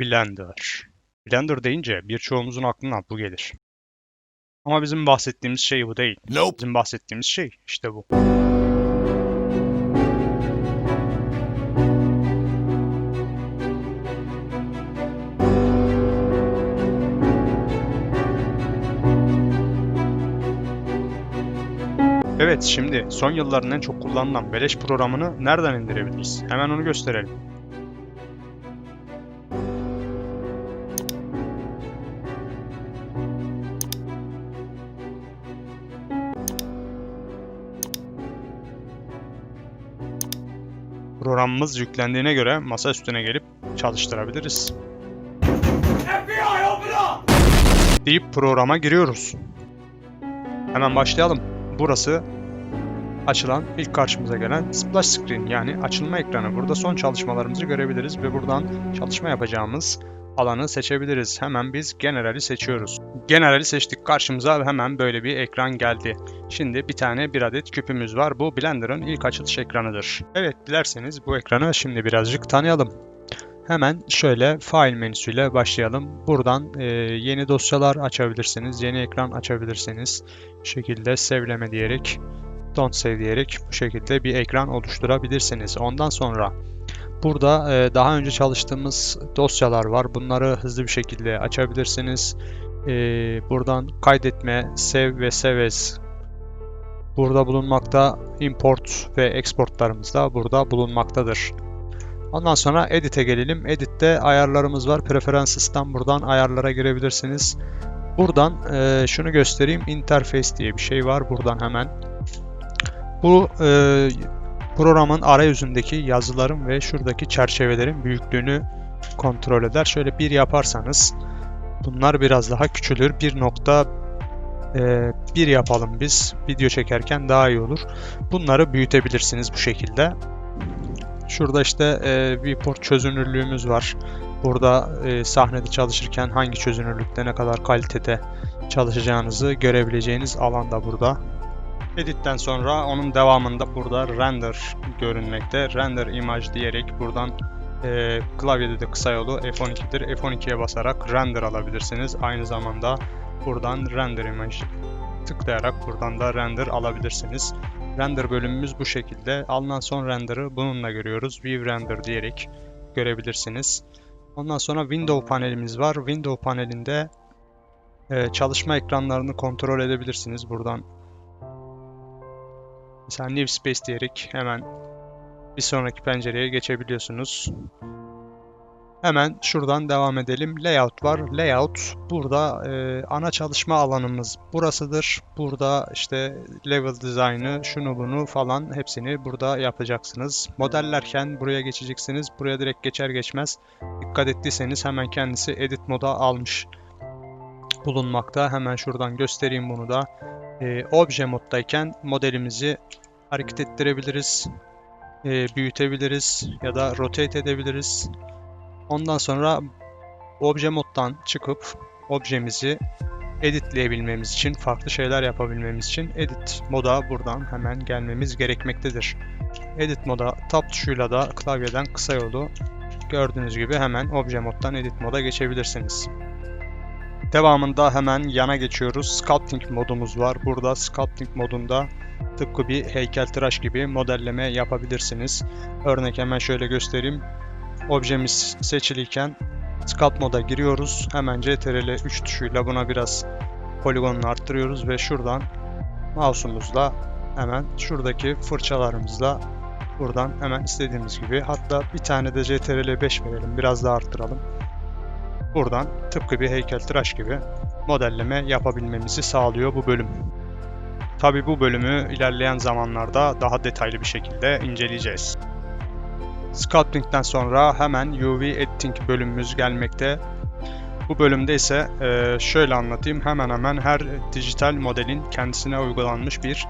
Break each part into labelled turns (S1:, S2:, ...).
S1: Blender. Blender deyince birçoğumuzun aklına bu gelir. Ama bizim bahsettiğimiz şey bu değil.
S2: Nope.
S1: Bizim bahsettiğimiz şey işte bu. Evet şimdi son yılların en çok kullanılan beleş programını nereden indirebiliriz? Hemen onu gösterelim. Programımız yüklendiğine göre masa üstüne gelip çalıştırabiliriz. Deyip programa giriyoruz. Hemen başlayalım. Burası açılan ilk karşımıza gelen splash screen yani açılma ekranı. Burada son çalışmalarımızı görebiliriz ve buradan çalışma yapacağımız alanı seçebiliriz. Hemen biz generali seçiyoruz. Generali seçtik karşımıza hemen böyle bir ekran geldi. Şimdi bir tane bir adet küpümüz var. Bu Blender'ın ilk açılış ekranıdır. Evet dilerseniz bu ekranı şimdi birazcık tanıyalım. Hemen şöyle file menüsüyle başlayalım. Buradan e, yeni dosyalar açabilirsiniz, yeni ekran açabilirsiniz. Bu şekilde save'leme diyerek, don't save diyerek bu şekilde bir ekran oluşturabilirsiniz. Ondan sonra burada e, daha önce çalıştığımız dosyalar var. Bunları hızlı bir şekilde açabilirsiniz. E, buradan kaydetme, save ve save as burada bulunmakta. Import ve exportlarımız da burada bulunmaktadır. Ondan sonra Edit'e gelelim. Edit'te ayarlarımız var. Preferances'tan buradan ayarlara girebilirsiniz. Buradan e, şunu göstereyim. Interface diye bir şey var. Buradan hemen. Bu e, programın arayüzündeki yazıların ve şuradaki çerçevelerin büyüklüğünü kontrol eder. Şöyle bir yaparsanız bunlar biraz daha küçülür. 1 nokta e, bir yapalım biz. Video çekerken daha iyi olur. Bunları büyütebilirsiniz bu şekilde. Şurada işte e, viewport çözünürlüğümüz var. Burada e, sahnede çalışırken hangi çözünürlükte ne kadar kalitede çalışacağınızı görebileceğiniz alan da burada. Edit'ten sonra onun devamında burada render görünmekte. Render image diyerek buradan e, klavyede de kısa yolu F12'dir. F12'ye basarak render alabilirsiniz. Aynı zamanda buradan render image tıklayarak buradan da render alabilirsiniz. Render bölümümüz bu şekilde. Alınan son render'ı bununla görüyoruz. View render diyerek görebilirsiniz. Ondan sonra window panelimiz var. Window panelinde e, çalışma ekranlarını kontrol edebilirsiniz. Buradan mesela new space diyerek hemen bir sonraki pencereye geçebiliyorsunuz. Hemen şuradan devam edelim. Layout var. Layout burada e, ana çalışma alanımız burasıdır. Burada işte level design'ı, şunu bunu falan hepsini burada yapacaksınız. Modellerken buraya geçeceksiniz. Buraya direkt geçer geçmez dikkat ettiyseniz hemen kendisi edit moda almış bulunmakta. Hemen şuradan göstereyim bunu da. E, obje moddayken modelimizi hareket ettirebiliriz. E, büyütebiliriz ya da rotate edebiliriz. Ondan sonra obje moddan çıkıp objemizi editleyebilmemiz için, farklı şeyler yapabilmemiz için edit moda buradan hemen gelmemiz gerekmektedir. Edit moda tab tuşuyla da klavyeden kısa yolu gördüğünüz gibi hemen obje moddan edit moda geçebilirsiniz. Devamında hemen yana geçiyoruz. Sculpting modumuz var. Burada sculpting modunda tıpkı bir heykeltıraş gibi modelleme yapabilirsiniz. Örnek hemen şöyle göstereyim objemiz seçiliyken Sculpt moda giriyoruz. Hemen CTRL 3 tuşuyla buna biraz poligonunu arttırıyoruz ve şuradan mouse'umuzla hemen şuradaki fırçalarımızla buradan hemen istediğimiz gibi hatta bir tane de CTRL 5 verelim biraz daha arttıralım. Buradan tıpkı bir heykeltıraş gibi modelleme yapabilmemizi sağlıyor bu bölüm. Tabi bu bölümü ilerleyen zamanlarda daha detaylı bir şekilde inceleyeceğiz. Sculpting'den sonra hemen UV Editing bölümümüz gelmekte. Bu bölümde ise e, şöyle anlatayım. Hemen hemen her dijital modelin kendisine uygulanmış bir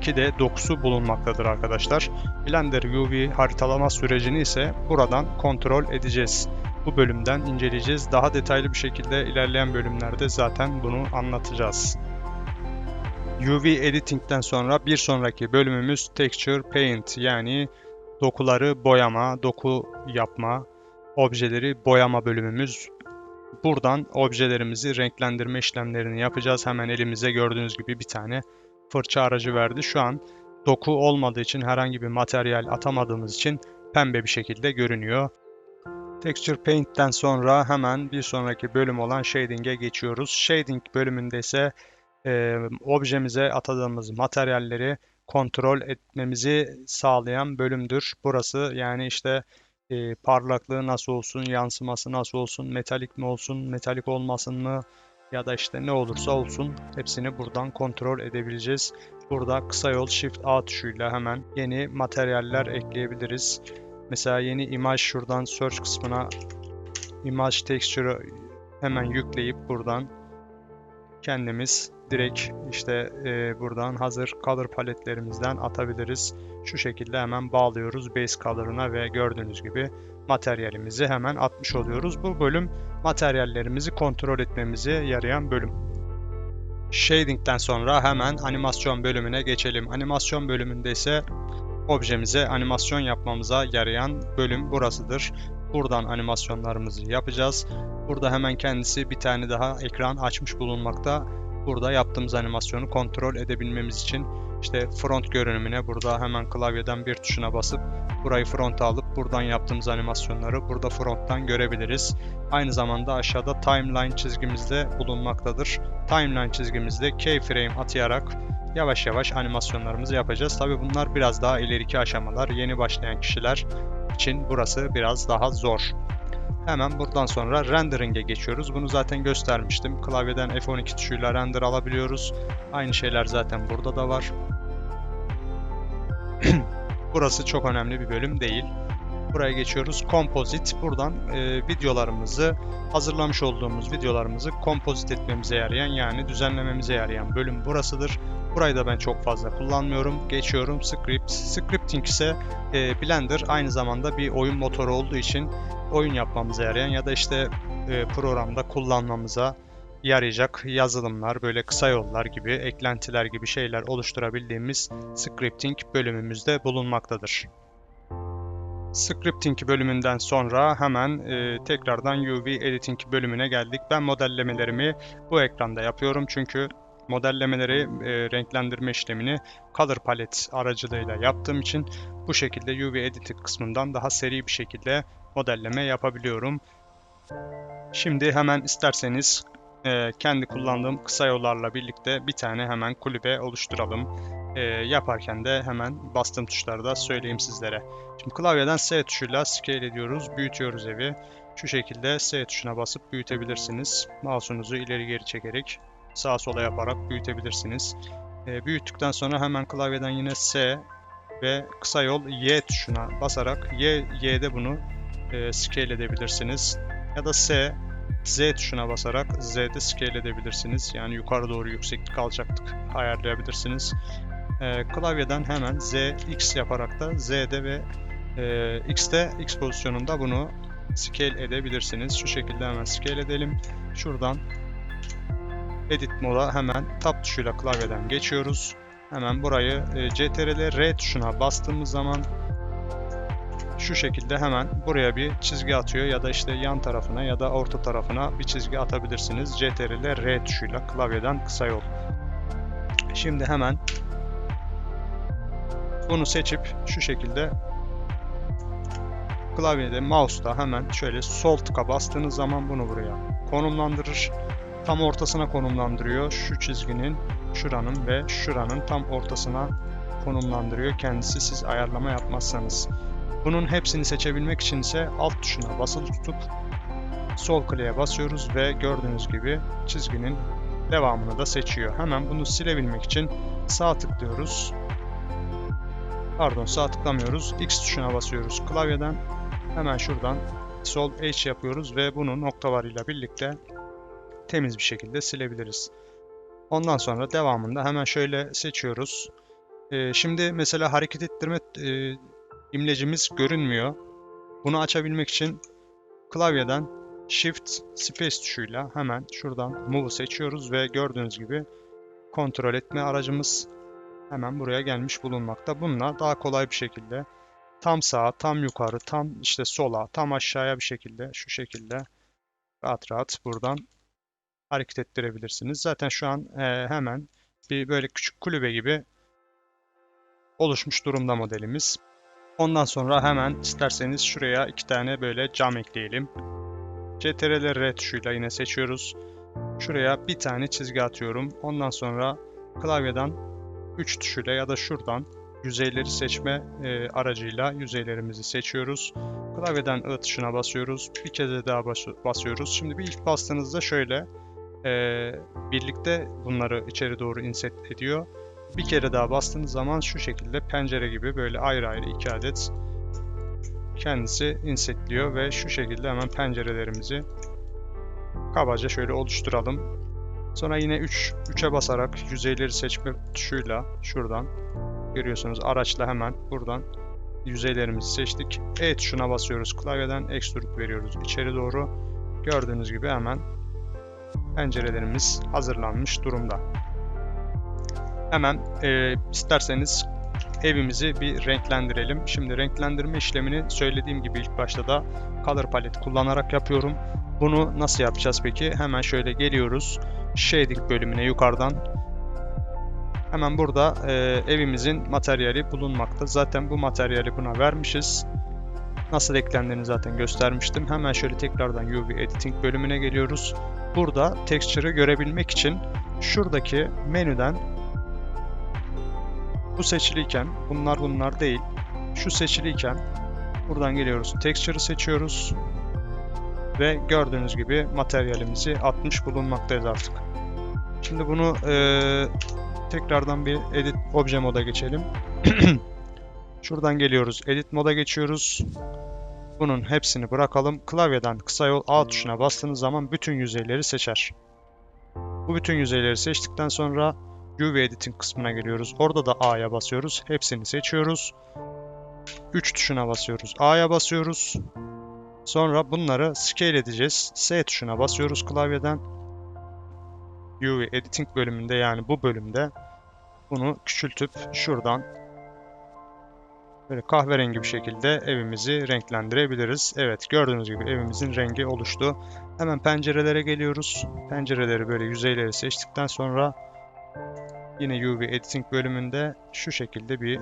S1: 2D dokusu bulunmaktadır arkadaşlar. Blender UV haritalama sürecini ise buradan kontrol edeceğiz. Bu bölümden inceleyeceğiz. Daha detaylı bir şekilde ilerleyen bölümlerde zaten bunu anlatacağız. UV Editing'den sonra bir sonraki bölümümüz Texture Paint yani dokuları boyama, doku yapma, objeleri boyama bölümümüz. Buradan objelerimizi renklendirme işlemlerini yapacağız. Hemen elimize gördüğünüz gibi bir tane fırça aracı verdi. Şu an doku olmadığı için herhangi bir materyal atamadığımız için pembe bir şekilde görünüyor. Texture Paint'ten sonra hemen bir sonraki bölüm olan Shading'e geçiyoruz. Shading bölümünde ise e, objemize atadığımız materyalleri kontrol etmemizi sağlayan bölümdür. Burası yani işte e, parlaklığı nasıl olsun, yansıması nasıl olsun, metalik mi olsun, metalik olmasın mı ya da işte ne olursa olsun hepsini buradan kontrol edebileceğiz. Burada kısa yol Shift A tuşuyla hemen yeni materyaller ekleyebiliriz. Mesela yeni imaj şuradan search kısmına image texture'ı hemen yükleyip buradan kendimiz direkt işte e, buradan hazır color paletlerimizden atabiliriz. Şu şekilde hemen bağlıyoruz base color'ına ve gördüğünüz gibi materyalimizi hemen atmış oluyoruz. Bu bölüm materyallerimizi kontrol etmemize yarayan bölüm. Shading'den sonra hemen animasyon bölümüne geçelim. Animasyon bölümünde ise objemize animasyon yapmamıza yarayan bölüm burasıdır. Buradan animasyonlarımızı yapacağız. Burada hemen kendisi bir tane daha ekran açmış bulunmakta. Burada yaptığımız animasyonu kontrol edebilmemiz için işte front görünümüne burada hemen klavyeden bir tuşuna basıp burayı fronta alıp buradan yaptığımız animasyonları burada fronttan görebiliriz. Aynı zamanda aşağıda timeline çizgimizde bulunmaktadır. Timeline çizgimizde keyframe atayarak yavaş yavaş animasyonlarımızı yapacağız. Tabi bunlar biraz daha ileriki aşamalar. Yeni başlayan kişiler için burası biraz daha zor. Hemen buradan sonra rendering'e geçiyoruz. Bunu zaten göstermiştim. Klavyeden F12 tuşuyla render alabiliyoruz. Aynı şeyler zaten burada da var. Burası çok önemli bir bölüm değil. Buraya geçiyoruz. Composite. Buradan e, videolarımızı, hazırlamış olduğumuz videolarımızı kompozit etmemize yarayan yani düzenlememize yarayan bölüm burasıdır. Burayı da ben çok fazla kullanmıyorum. Geçiyorum Script. Scripting ise e, Blender aynı zamanda bir oyun motoru olduğu için oyun yapmamıza yarayan ya da işte e, programda kullanmamıza yarayacak yazılımlar, böyle kısa yollar gibi, eklentiler gibi şeyler oluşturabildiğimiz scripting bölümümüzde bulunmaktadır. Scripting bölümünden sonra hemen e, tekrardan UV Editing bölümüne geldik. Ben modellemelerimi bu ekranda yapıyorum çünkü modellemeleri, e, renklendirme işlemini Color Palette aracılığıyla yaptığım için bu şekilde UV Editing kısmından daha seri bir şekilde modelleme yapabiliyorum. Şimdi hemen isterseniz e, kendi kullandığım kısa yollarla birlikte bir tane hemen kulübe oluşturalım. E, yaparken de hemen bastığım tuşları da söyleyeyim sizlere. Şimdi klavyeden S tuşuyla scale ediyoruz, büyütüyoruz evi. Şu şekilde S tuşuna basıp büyütebilirsiniz. Mouse'unuzu ileri geri çekerek sağa sola yaparak büyütebilirsiniz. E, büyüttükten sonra hemen klavyeden yine S ve kısa yol Y tuşuna basarak Y, Y'de bunu e, scale edebilirsiniz. Ya da S, Z tuşuna basarak Z'de scale edebilirsiniz. Yani yukarı doğru yükseklik alçaklık ayarlayabilirsiniz. E, klavyeden hemen Z, X yaparak da Z'de ve e, X'te X pozisyonunda bunu scale edebilirsiniz. Şu şekilde hemen scale edelim. Şuradan Edit moda hemen Tab tuşuyla klavyeden geçiyoruz. Hemen burayı e, CTRL R tuşuna bastığımız zaman şu şekilde hemen buraya bir çizgi atıyor ya da işte yan tarafına ya da orta tarafına bir çizgi atabilirsiniz. CTRL R tuşuyla klavyeden kısa yol. Şimdi hemen bunu seçip şu şekilde klavyede mouse'da hemen şöyle sol tıka bastığınız zaman bunu buraya konumlandırır. Tam ortasına konumlandırıyor. Şu çizginin şuranın ve şuranın tam ortasına konumlandırıyor. Kendisi siz ayarlama yapmazsanız. Bunun hepsini seçebilmek için ise alt tuşuna basılı tutup sol kliğe basıyoruz ve gördüğünüz gibi çizginin devamını da seçiyor. Hemen bunu silebilmek için sağ tıklıyoruz. Pardon sağ tıklamıyoruz. X tuşuna basıyoruz klavyeden. Hemen şuradan sol H yapıyoruz ve bunu noktalarıyla birlikte temiz bir şekilde silebiliriz. Ondan sonra devamında hemen şöyle seçiyoruz. Ee, şimdi mesela hareket ettirme e, imlecimiz görünmüyor. Bunu açabilmek için klavyeden Shift Space tuşuyla hemen şuradan Move seçiyoruz ve gördüğünüz gibi kontrol etme aracımız hemen buraya gelmiş bulunmakta. Bununla daha kolay bir şekilde tam sağa, tam yukarı, tam işte sola, tam aşağıya bir şekilde şu şekilde rahat rahat buradan hareket ettirebilirsiniz. Zaten şu an e, hemen bir böyle küçük kulübe gibi oluşmuş durumda modelimiz. Ondan sonra hemen isterseniz şuraya iki tane böyle cam ekleyelim. CTRL R tuşuyla yine seçiyoruz. Şuraya bir tane çizgi atıyorum. Ondan sonra klavyeden 3 tuşuyla ya da şuradan yüzeyleri seçme e, aracıyla yüzeylerimizi seçiyoruz. Klavyeden I tuşuna basıyoruz. Bir kez daha bas basıyoruz. Şimdi bir ilk bastığınızda şöyle e, birlikte bunları içeri doğru inset ediyor. Bir kere daha bastığınız zaman şu şekilde pencere gibi böyle ayrı ayrı iki adet kendisi insetliyor ve şu şekilde hemen pencerelerimizi kabaca şöyle oluşturalım. Sonra yine 3 3'e basarak yüzeyleri seçme tuşuyla şuradan görüyorsunuz araçla hemen buradan yüzeylerimizi seçtik. E tuşuna basıyoruz. Klavyeden extrude veriyoruz içeri doğru. Gördüğünüz gibi hemen pencerelerimiz hazırlanmış durumda. Hemen e, isterseniz evimizi bir renklendirelim. Şimdi renklendirme işlemini söylediğim gibi ilk başta da Color Palette kullanarak yapıyorum. Bunu nasıl yapacağız peki? Hemen şöyle geliyoruz. Shading bölümüne yukarıdan. Hemen burada e, evimizin materyali bulunmakta. Zaten bu materyali buna vermişiz. Nasıl eklendiğini zaten göstermiştim. Hemen şöyle tekrardan UV Editing bölümüne geliyoruz. Burada texture'ı görebilmek için şuradaki menüden bu seçiliyken, bunlar bunlar değil, şu seçiliyken buradan geliyoruz. Texture'ı seçiyoruz ve gördüğünüz gibi materyalimizi atmış bulunmaktayız artık. Şimdi bunu e, tekrardan bir edit obje moda geçelim. Şuradan geliyoruz. Edit moda geçiyoruz. Bunun hepsini bırakalım. Klavyeden kısa yol A tuşuna bastığınız zaman bütün yüzeyleri seçer. Bu bütün yüzeyleri seçtikten sonra UV Editing kısmına geliyoruz. Orada da A'ya basıyoruz. Hepsini seçiyoruz. 3 tuşuna basıyoruz. A'ya basıyoruz. Sonra bunları scale edeceğiz. S tuşuna basıyoruz klavyeden. UV Editing bölümünde yani bu bölümde bunu küçültüp şuradan böyle kahverengi bir şekilde evimizi renklendirebiliriz. Evet gördüğünüz gibi evimizin rengi oluştu. Hemen pencerelere geliyoruz. Pencereleri böyle yüzeyleri seçtikten sonra yine UV Editing bölümünde şu şekilde bir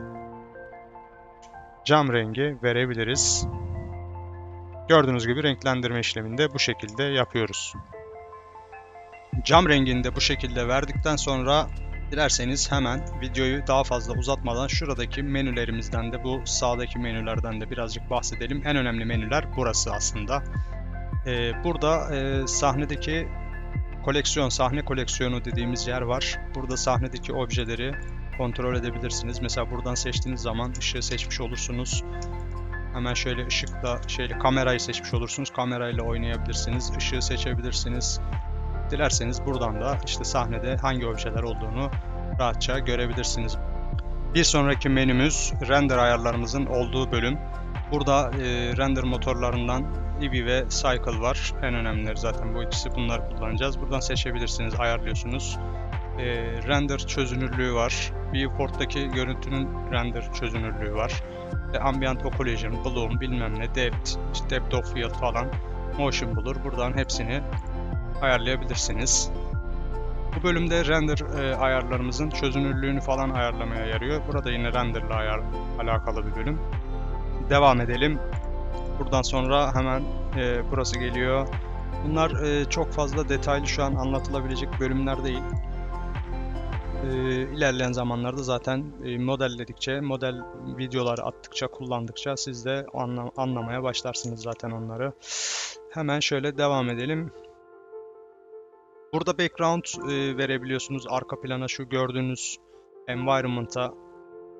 S1: cam rengi verebiliriz. Gördüğünüz gibi renklendirme işleminde bu şekilde yapıyoruz. Cam rengini de bu şekilde verdikten sonra dilerseniz hemen videoyu daha fazla uzatmadan şuradaki menülerimizden de bu sağdaki menülerden de birazcık bahsedelim. En önemli menüler burası aslında. Ee, burada e, sahnedeki koleksiyon, sahne koleksiyonu dediğimiz yer var. Burada sahnedeki objeleri kontrol edebilirsiniz. Mesela buradan seçtiğiniz zaman ışığı seçmiş olursunuz. Hemen şöyle ışıkla, şeyle kamerayı seçmiş olursunuz. Kamerayla oynayabilirsiniz. Işığı seçebilirsiniz. Dilerseniz buradan da işte sahnede hangi objeler olduğunu rahatça görebilirsiniz. Bir sonraki menümüz render ayarlarımızın olduğu bölüm. Burada e, render motorlarından Eevee ve Cycle var. En önemlileri zaten bu ikisi bunları kullanacağız. Buradan seçebilirsiniz, ayarlıyorsunuz. E, render çözünürlüğü var. Viewport'taki görüntünün render çözünürlüğü var. E, ambient occlusion, bloom, bilmem ne, depth, işte depth of field falan, motion bulur. Buradan hepsini ayarlayabilirsiniz. Bu bölümde render e, ayarlarımızın çözünürlüğünü falan ayarlamaya yarıyor. Burada yine render ile ayar, alakalı bir bölüm. Devam edelim. Buradan sonra hemen e, burası geliyor. Bunlar e, çok fazla detaylı şu an anlatılabilecek bölümler değil. E, ilerleyen zamanlarda zaten e, modelledikçe, model videoları attıkça, kullandıkça siz de anla, anlamaya başlarsınız zaten onları. Hemen şöyle devam edelim. Burada background e, verebiliyorsunuz. Arka plana şu gördüğünüz environment'a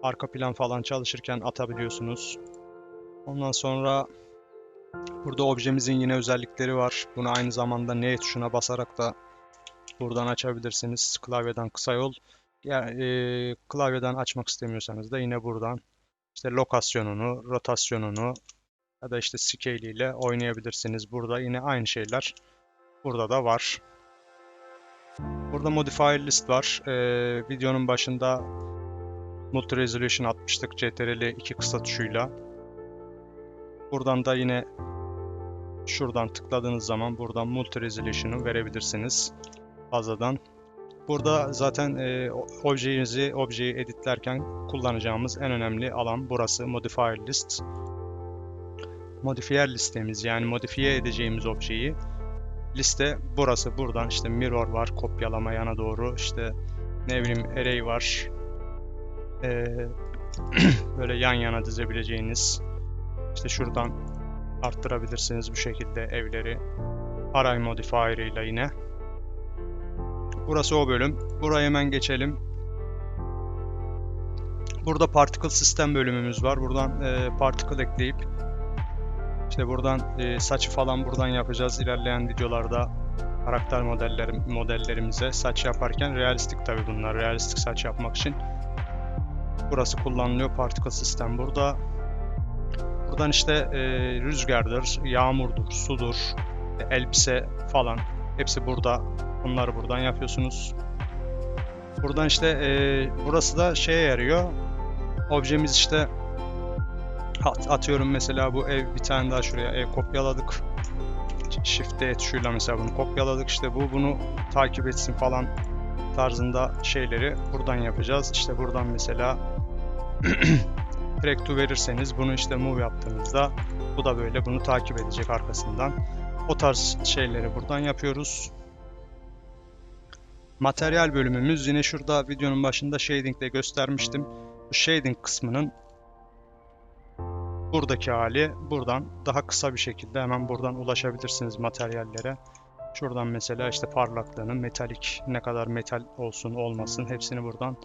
S1: arka plan falan çalışırken atabiliyorsunuz. Ondan sonra burada objemizin yine özellikleri var. Bunu aynı zamanda N tuşuna basarak da buradan açabilirsiniz. Klavyeden kısa yol. Yani, e, klavyeden açmak istemiyorsanız da yine buradan işte lokasyonunu, rotasyonunu ya da işte scale ile oynayabilirsiniz. Burada yine aynı şeyler burada da var. Burada modifier list var. Ee, videonun başında multi resolution atmıştık CTRL 2 kısa tuşuyla. Buradan da yine şuradan tıkladığınız zaman buradan multi resolution'u verebilirsiniz fazladan. Burada zaten e, o- objenizi, objeyi editlerken kullanacağımız en önemli alan burası modifier list. Modifier listemiz yani modifiye edeceğimiz objeyi liste burası buradan işte mirror var kopyalama yana doğru işte ne bileyim array var Ee, böyle yan yana dizebileceğiniz işte şuradan arttırabilirsiniz bu şekilde evleri array modifier ile yine burası o bölüm. Buraya hemen geçelim. Burada particle sistem bölümümüz var. Buradan e, particle ekleyip işte buradan e, saçı falan buradan yapacağız. İlerleyen videolarda karakter modelleri, modellerimize saç yaparken realistik tabi bunlar. Realistik saç yapmak için burası kullanılıyor. Particle sistem burada. Buradan işte e, rüzgardır yağmurdur sudur elbise falan hepsi burada bunları buradan yapıyorsunuz buradan işte e, burası da şeye yarıyor objemiz işte at- atıyorum mesela bu ev bir tane daha şuraya ev kopyaladık Shift D tuşuyla mesela bunu kopyaladık. İşte bu bunu takip etsin falan tarzında şeyleri buradan yapacağız. İşte buradan mesela direkt verirseniz bunu işte move yaptığınızda bu da böyle bunu takip edecek arkasından. O tarz şeyleri buradan yapıyoruz. Materyal bölümümüz yine şurada videonun başında shading ile göstermiştim. Bu shading kısmının buradaki hali buradan daha kısa bir şekilde hemen buradan ulaşabilirsiniz materyallere. Şuradan mesela işte parlaklığını, metalik ne kadar metal olsun olmasın hepsini buradan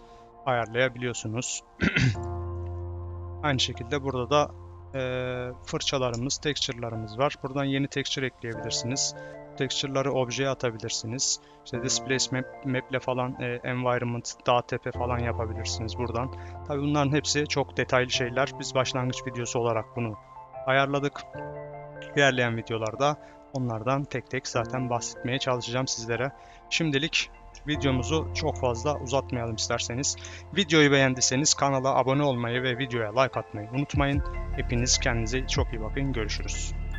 S1: ayarlayabiliyorsunuz. Aynı şekilde burada da eee, fırçalarımız, texture'larımız var. Buradan yeni texture ekleyebilirsiniz. Texture'ları objeye atabilirsiniz. İşte displace map, map'le falan e, environment, dağ tepe falan yapabilirsiniz buradan. Tabii bunların hepsi çok detaylı şeyler. Biz başlangıç videosu olarak bunu ayarladık. İlerleyen videolarda onlardan tek tek zaten bahsetmeye çalışacağım sizlere. Şimdilik videomuzu çok fazla uzatmayalım isterseniz. Videoyu beğendiyseniz kanala abone olmayı ve videoya like atmayı unutmayın. Hepiniz kendinize çok iyi bakın. Görüşürüz.